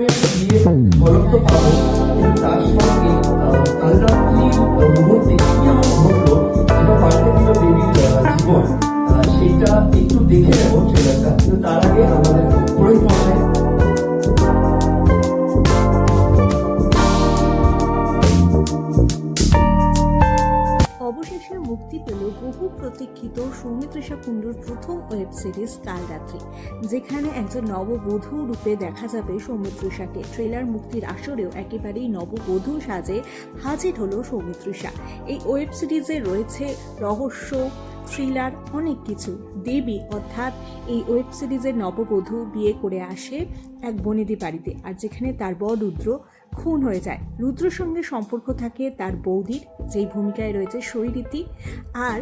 কি আমার ঘটলো সেটা একটু দেখে নেব ট্রেলারটা কিন্তু তার আগে অবশেষে মুক্তি পেল বহু প্রতীক্ষিত সৌমিত্রিষা কুণ্ডুর প্রথম ওয়েব সিরিজ কালরাত্রি, যেখানে একজন নববধূ রূপে দেখা যাবে সৌমিত্রিষাকে ট্রেলার মুক্তির আসরেও একেবারেই নববধূ সাজে হাজির হলো সৌমিত্রিষা এই ওয়েব সিরিজে রয়েছে রহস্য থ্রিলার, অনেক কিছু। দেবী অর্থাৎ এই ওয়েব সিরিজের নববধূ বিয়ে করে আসে এক বনেদি বাড়িতে, আর যেখানে তার বর রুদ্র খুন হয়ে যায়। রুদ্রর সঙ্গে সম্পর্ক থাকে তার বৌদির, যেই ভূমিকায় রয়েছে শৈরীতি, আর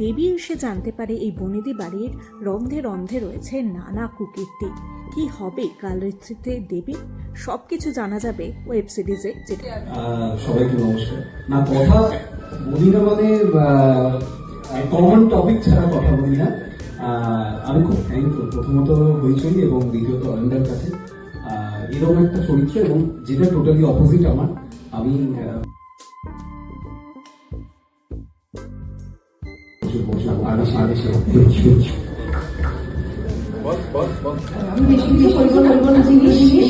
দেবী এসে জানতে পারে এই বনেদি বাড়ির রন্ধে রন্ধে রয়েছে নানা কুকীর্তি। কি হবে কালরিত্রিতে দেবী? সব কিছু জানা যাবে ওয়েব সিরিজে, যেটা সবাইকে নমস্কার। না, কথা মানে কমন টপিক ছাড়া কথা বলি না। আমি খুব থ্যাঙ্কফুল প্রথমত হইচই এবং দ্বিতীয়ত অরিন্দার কাছে। এরকম একটা চরিত্র এবং যেটা টোটালি অপোজিট আমার। আমি আমি বেশি কিছু বলব না জিনিস এই